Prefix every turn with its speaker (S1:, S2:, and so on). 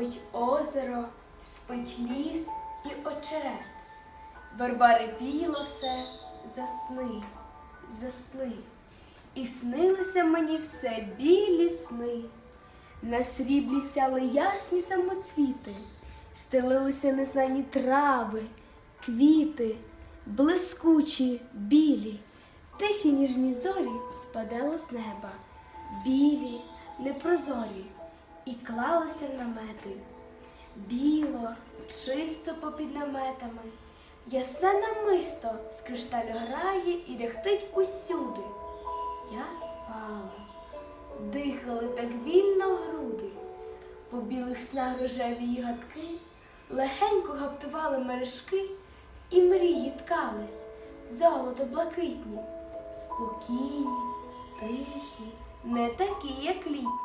S1: спить озеро, спить ліс і очерет. Верба репіло все, засни, засни. І снилися мені все білі сни. На сріблі сяли ясні самоцвіти, стелилися незнані трави, квіти, блискучі, білі, тихі ніжні зорі спадали з неба, білі, непрозорі і клалися намети. Біло, чисто попід наметами, ясне намисто з кришталю грає і ряхтить усюди. Я спала, дихали так вільно груди, по білих снах рожеві гадки, легенько гаптували мережки, і мрії ткались, золото блакитні, спокійні, тихі, не такі, як літні.